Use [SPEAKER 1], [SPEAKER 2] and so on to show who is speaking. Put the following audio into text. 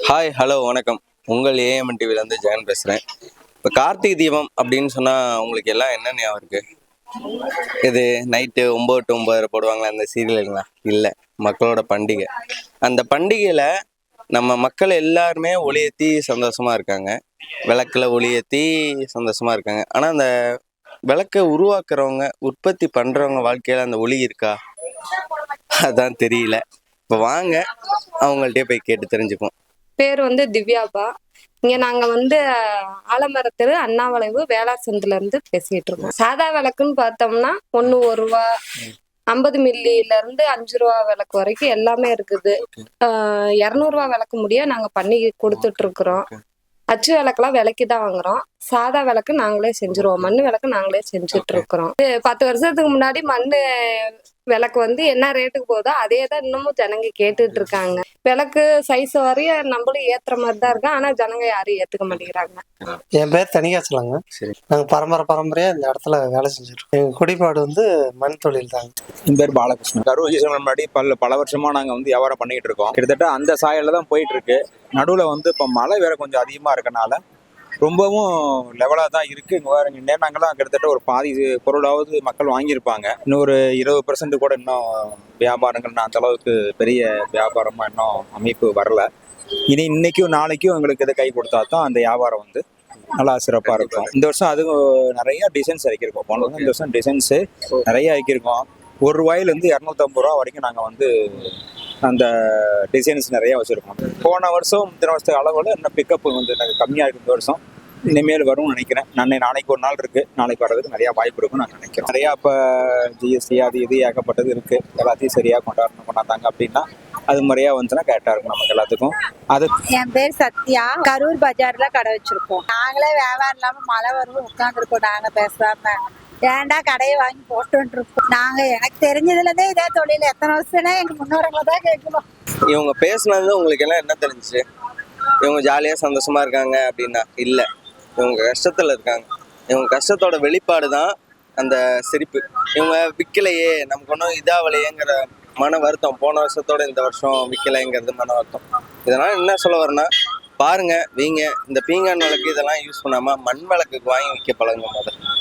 [SPEAKER 1] Hi hello வணக்கம். உங்கள் AMN டிவிலேருந்து Jagan பேசுகிறேன் இப்போ கார்த்திகை தீபம் அப்படின்னு சொன்னால் உங்களுக்கு எல்லாம் என்ன ஞாபகம் இருக்குது இது நைட்டு ஒம்பது டு ஒம்பது போடுவாங்களா அந்த சீரியலுங்களா இல்லை மக்களோட பண்டிகை. அந்த பண்டிகையில் நம்ம மக்கள் எல்லாருமே ஒளியேற்றி சந்தோஷமாக இருக்காங்க. விளக்கில் ஒளியேற்றி சந்தோஷமாக இருக்காங்க. ஆனால் அந்த விளக்கை உருவாக்குறவங்க உற்பத்தி பண்ணுறவங்க வாழ்க்கையில் அந்த ஒளி இருக்கா? அதான் தெரியல. இப்போ வாங்க அவங்கள்ட்டே போய் கேட்டு தெரிஞ்சுப்போம்.
[SPEAKER 2] பேர் வந்து திவ்யாபா. இங்க நாங்க வந்து ஆலமரத்தெரு அண்ணாவளைவு வேளார் சந்தில இருந்து பேசிட்டு இருக்கோம் சாதா விளக்குன்னு பார்த்தோம்னா ஒண்ணு ஒரு ரூபா ஐம்பது மில்லியில இருந்து அஞ்சு ரூபா விளக்கு வரைக்கும் எல்லாமே இருக்குது. இருநூறுவா விளக்கு முடிய நாங்க பண்ணி கொடுத்துட்டு இருக்கிறோம் அச்சு விளக்கெல்லாம் விலைக்கு தான் வாங்குறோம். சாதா விளக்கு நாங்களே செஞ்சுருவோம். மண்ணு விளக்கு நாங்களே செஞ்சுட்டு இருக்கிறோம் பத்து வருஷத்துக்கு முன்னாடி மண்ணு விளக்கு வந்து என்ன ரேட்டுக்கு போதோ அதே தான் இன்னமும் ஜனங்க கேட்டுட்டு இருக்காங்க விளக்கு சைஸ் வரைய நம்மளும் ஏத்துற மாதிரி தான் இருக்கு. ஆனா ஜனங்க யாரும் ஏத்துக்க மாட்டேங்கிறாங்க.
[SPEAKER 3] என் பேர் தனிகாச்சலங்க
[SPEAKER 1] சரி.
[SPEAKER 3] நாங்கள் பரம்பரை பரம்பரையா இந்த இடத்துல வேலை செஞ்சுட்டு இருக்கோம் எங்கள் குடிபாடு வந்து மண் தொழில் தாங்க
[SPEAKER 4] என் பேர் பாலகிருஷ்ணன். கரூர் ஈஸ்வரன் முன்னாடி பல பல வருஷமா நாங்க வந்து வியாபாரம் பண்ணிட்டு இருக்கோம் கிட்டத்தட்ட அந்த சாயல்ல தான் போயிட்டு இருக்கு நடுவுல வந்து இப்ப மழை வேற கொஞ்சம் அதிகமா இருக்கனால ரொம்பவும் லெவலா தான் இருக்கு. இங்க வேற நேரங்கள்லாம் கிட்டத்தட்ட ஒரு பாதி பொருளாவது மக்கள் வாங்கியிருப்பாங்க. இன்னும் ஒரு இருபது பெர்சன்ட் கூட இன்னும் வியாபாரங்கள் அந்த அளவுக்கு பெரிய வியாபாரமா இன்னும் அமைப்பு வரல. இனி இன்னைக்கும் நாளைக்கும் எங்களுக்கு இதை கை கொடுத்தா தான் அந்த வியாபாரம் வந்து நல்லா சிறப்பா இருக்கும். இந்த வருஷம் அதுவும் நிறைய டிசைன்ஸ் இறக்கிருக்கோம் போன வருஷம் இந்த வருஷம் டிசைன்ஸ் நிறைய இறக்கிருக்கோம் ஒரு ரூபாயிலேருந்து இரநூத்தம்பது ரூபா வரைக்கும் நாங்கள் வந்து அந்த டிசைன்ஸ் நிறைய வச்சுருக்கோம். போன வருஷம் இத்தனை வருஷத்துக்கு அளவில் இன்னும் பிக்கப் வந்து எனக்கு கம்மியாக இருக்கு இந்த வருஷம். இனிமேல் வரும்னு நினைக்கிறேன். நான் நாளைக்கு ஒரு நாள் இருக்கு. நாளைக்கு வர்றதுக்கு நிறைய வாய்ப்பு இருக்கும்னு நான் நினைக்கிறேன். நிறையா இப்போ ஜிஎஸ்டி அது இது ஏகப்பட்டது இருக்கு. எல்லாத்தையும் சரியாக கொண்டாடணும் கொண்டாந்தாங்க அப்படின்னா அது முறையாக வந்துச்சுன்னா கரெக்டாக இருக்கும் நமக்கு எல்லாத்துக்கும். அது
[SPEAKER 5] என் பேர் சத்யா. கரூர் பஜார்ல கடை வச்சிருக்கோம். நாங்களே வியாபாரம் இல்லாம மழை வரும் உட்காந்துருக்கோம் நாங்க பேசாம. ஏன்டா கடையை வாங்கி போட்டுட்டு இருக்கோம் நாங்க எனக்கு தெரிஞ்சதுல இருந்தே இதே தொழில். எத்தனை வருஷம்னா எங்க முன்னோரங்களை தான் கேட்கணும்.
[SPEAKER 1] இவங்க பேசுனது உங்களுக்கு எல்லாம் என்ன தெரிஞ்சுச்சு? இவங்க ஜாலியாக சந்தோஷமா இருக்காங்க அப்படின்னா? இல்லை. இவங்க கஷ்டத்தில் இருக்காங்க. இவங்க கஷ்டத்தோட வெளிப்பாடு தான் அந்த சிரிப்பு. இவங்க விற்கலையே நமக்கு ஒன்றும் இதாகலையேங்கிற மன வருத்தம். போன வருஷத்தோட இந்த வருஷம் விற்கலைங்கிறது மன வருத்தம். இதனால் என்ன சொல்ல வரேன்னா பாருங்க வீங்க இந்த பீங்கான் விளக்கு இதெல்லாம் யூஸ் பண்ணாமல் மண் விளக்குக்கு வாங்கி விற்க பழகுங்க முதல்ல.